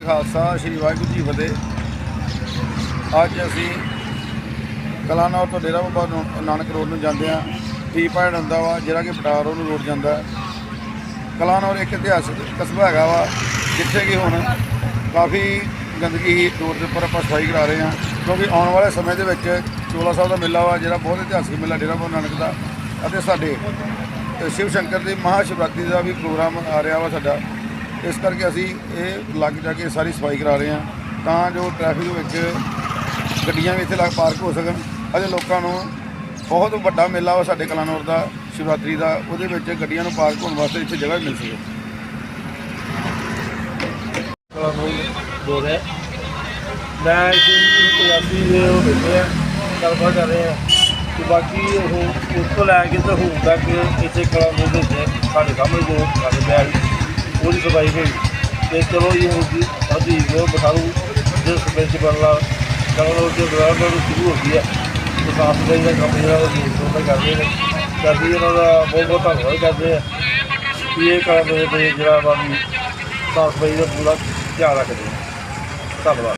ਖਾਲਸਾ, ਸ੍ਰੀ ਵਾਹਿਗੁਰੂ ਜੀ ਫਤਿਹ। ਅੱਜ ਅਸੀਂ ਕਲਾਨੌਰ ਤੋਂ ਡੇਰਾ ਬਾਬਾ ਨਾਨਕ ਰੋਡ ਨੂੰ ਜਾਂਦੇ ਆ ਟੀ ਪੁਆਇੰਟ ਹੁੰਦਾ ਵਾ, ਜਿਹੜਾ ਕਿ ਬਟਾਰੋ ਨੂੰ ਰੋਡ ਜਾਂਦਾ। ਕਲਾਨੌਰ ਇੱਕ ਇਤਿਹਾਸਕ ਕਸਬਾ ਹੈਗਾ ਵਾ, ਜਿੱਥੇ ਕਿ ਹੁਣ ਕਾਫੀ ਗੰਦਗੀ ਹੀ ਰੋਡ ਦੇ ਉੱਪਰ ਆਪਾਂ ਸਫ਼ਾਈ ਕਰਾ ਰਹੇ ਹਾਂ। ਕਿਉਂਕਿ ਆਉਣ ਵਾਲੇ ਸਮੇਂ ਦੇ ਵਿੱਚ ਚੋਲਾ ਸਾਹਿਬ ਦਾ ਮੇਲਾ ਵਾ, ਜਿਹੜਾ ਬਹੁਤ ਇਤਿਹਾਸਕ ਮੇਲਾ ਡੇਰਾ ਬਾਬਾ ਨਾਨਕ ਦਾ। ਅਤੇ ਸਾਡੇ ਸ਼ਿਵ ਸ਼ੰਕਰ ਦੀ ਮਹਾ ਸ਼ਿਵਰਾਤਰੀ ਦਾ ਵੀ ਪ੍ਰੋਗਰਾਮ ਆ ਰਿਹਾ ਵਾ ਸਾਡਾ। ਇਸ ਕਰਕੇ ਅਸੀਂ ਇਹ ਲੱਗ ਜਾ ਕੇ ਸਾਰੀ ਸਫ਼ਾਈ ਕਰਾ ਰਹੇ ਹਾਂ ਤਾਂ ਜੋ ਟ੍ਰੈਫਿਕ ਵਿੱਚ ਗੱਡੀਆਂ ਵੀ ਇੱਥੇ ਲੱਗ ਪਾਰਕ ਹੋ ਸਕਣ। ਅਤੇ ਲੋਕਾਂ ਨੂੰ ਬਹੁਤ ਵੱਡਾ ਮੇਲਾ ਵਾ ਸਾਡੇ ਕਲਾਨੌਰ ਦਾ, ਸ਼ਿਵਰਾਤਰੀ ਦਾ, ਉਹਦੇ ਵਿੱਚ ਗੱਡੀਆਂ ਨੂੰ ਪਾਰਕ ਹੋਣ ਵਾਸਤੇ ਇੱਥੇ ਜਗ੍ਹਾ ਮਿਲ ਸਕੇ। ਬੋਲ ਰਿਹਾ ਮੈਂ ਪੰਜਾਬੀ ਦੇ ਉਹ ਬੈਠੇ ਆ, ਗੱਲਬਾਤ ਕਰ ਰਹੇ ਆ। ਕਿ ਬਾਕੀ ਉਹ, ਉਸ ਤੋਂ ਲੈ ਕੇ ਤੇ ਹੁਣ ਤੱਕ ਇੱਥੇ ਕਲਾ ਦੇ ਸਾਡੇ ਸਾਹਮਣੇ ਜੋ ਗੱਲ ਪਿਆ ਉਹਦੀ ਸਫ਼ਾਈ ਹੋਈ। ਤੇ ਚਲੋ ਇਹ ਹੁਣ ਜੀ ਸਾਡੀ ਜੋ ਬਠਾਲੂ ਜੋ ਸਰਪੰਚ ਬਣਲਾ ਕਲਾ ਜੋ ਡਿਵੈਲਪਮੈਂਟ ਸ਼ੁਰੂ ਹੋ ਗਈ ਹੈ ਤੇ ਸਾਫ਼ ਸਫ਼ਾਈ ਦਾ ਕੰਮ ਜਿਹੜਾ ਉਹ ਜੀਵ ਤੋਂ ਕਰਦੇ ਨੇ ਕਰਦੀ ਅਸੀਂ ਇਹਨਾਂ ਦਾ ਬਹੁਤ ਬਹੁਤ ਧੰਨਵਾਦ ਕਰਦੇ ਆ ਕਿ ਇਹ ਕੰਮ ਦੇ ਜਿਹੜਾ ਵਾ ਵੀ ਸਾਫ਼ ਸਫ਼ਾਈ ਦਾ ਪੂਰਾ ਧਿਆਨ ਰੱਖਦੇ ਧੰਨਵਾਦ।